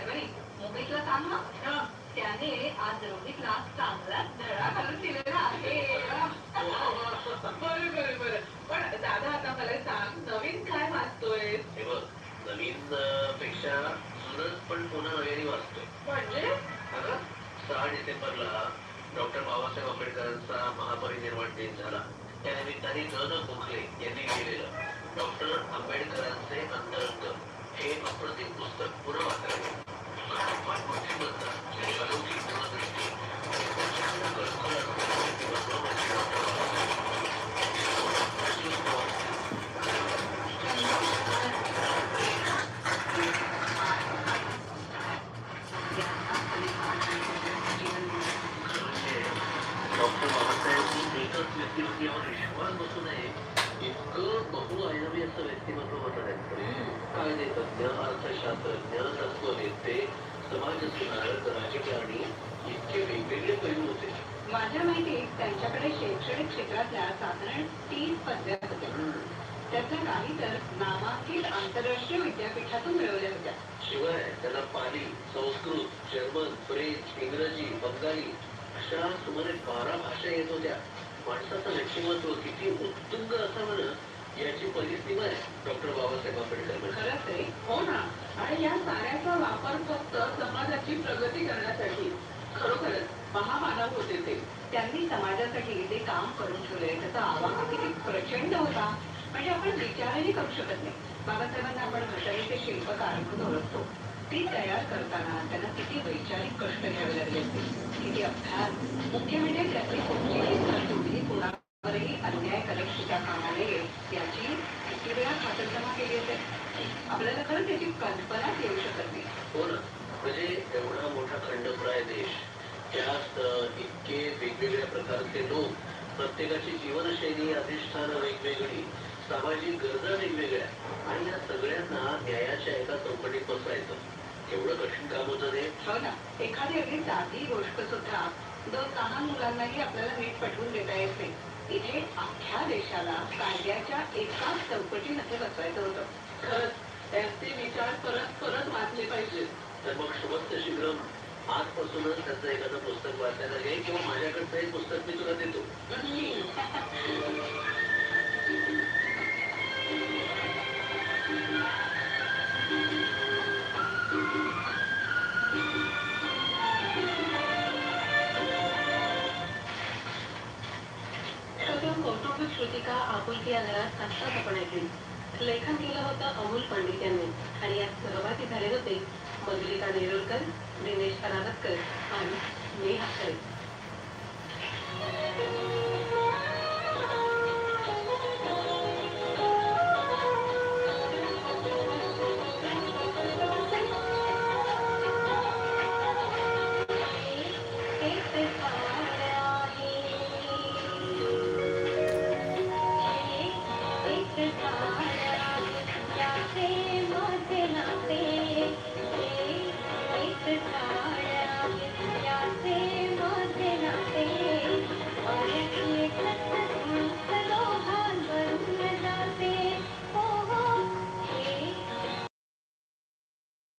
शर्मणी मुंबईतला सांग ना त्याने आज रोहितला चांगलाच धडा घालून दिलेला आहे. बरं बरं बरं. पण दादा आता मला सांग नवीन काय वाचतोय? हे बघ नवीन पेक्षा जुनच पण पुन्हा नव्याने वाचतोय. म्हणजे? अगं सहा डिसेंबरला डॉक्टर बाबासाहेब आंबेडकरांचा महापरिनिर्वाण दिन झाला. त्या निमित्ताने न न गोखले यांनी लिहिलेलं डॉक्टर आंबेडकरांचे अंतरंग. हे अप्रतिम पुस्तक पुन्हा वाचावे फार मोठी बद्दल आणि अलौकिक दूरदृष्टी आणि प्रचंड कल्पना महत्त्वाची डॉक्टर बाबासाहेब डॉक्टर बाबासाहेबांनी एकच विश्वास इतकं बहुआयामी असं व्यक्तिमत्व होतं त्यांचं कायदेतज्ञ अर्थशास्त्रज्ञ राजकारणी इतके वेगवेगळे पैलू होते माझ्या माहितीत त्यांच्याकडे शैक्षणिक क्षेत्रातल्या साधारण तीस पदव्या होत्या. त्यातल्या काही तर नामांकित आंतरराष्ट्रीय विद्यापीठातून मिळवल्या होत्या. शिवाय त्याला पाली संस्कृत जर्मन फ्रेंच इंग्रजी बंगाली अशा सुमारे बारा भाषा येत होत्या. माणसाचं व्यक्तिमत्व किती उत्तुंग असावं ना याची परिस्थिती आहे. डॉक्टर बाबासाहेब आंबेडकर खरंच आहे हो ना. आणि या साऱ्याचा वापर फक्त समाजाची प्रगती करण्यासाठी. खरोखरच महामानव होते ते. त्यांनी समाजासाठी जे काम करून ठेवले त्याचा आवाहन किती प्रचंड होता. म्हणजे आपण विचारही करू शकत नाही. बाबासाहेबांना आपण घटनेचे शिल्पकार म्हणून ओळखतो. ती तयार करताना त्यांना किती वैचारिक कष्ट घ्यावे लागले असतील? किती अभ्यास? मुख्य म्हणजे त्यातली कोणतीही तरतुदी कोणावरही अन्याय करत कामाने कामा नये याची किती वेळा खातरजमा केली असेल? आपल्याला खरं त्याची कल्पनाच येऊ शकत नाही. हो ना. म्हणजे एवढा मोठा खंडप्राय देश त्यात इतके वेगवेगळ्या प्रकारचे लोक प्रत्येकाची जीवनशैली अधिष्ठान वेगवेगळी सामाजिक गरजा वेगवेगळ्या आणि या सगळ्यांना न्यायाच्या एवढं कठीण काम होतं ते हो ना. एखादी अगदी साधी गोष्ट सुद्धा दोन लहान मुलांनाही आपल्याला नीट पटवून देता येत नाही इथे अख्ख्या देशाला कायद्याच्या एकाच चौकटीमध्ये बसवायचं होतं. खरंच त्यांचे विचार परत परत वाचले पाहिजे. तर मग शुभस्त शीघ्र आजपासूनच त्याचं एखादं पुस्तक वाचायला घे किंवा माझ्याकडचं एक पुस्तक श्रुतिका आपुलकी या घरात आत्ताच आपण ऐकली लेखन केलं होतं अमोल पंडित यांनी आणि यात सहभागी झाले होते मधुलिका नेरुलकर दिनेश रावतकर आणि नेहा खरे.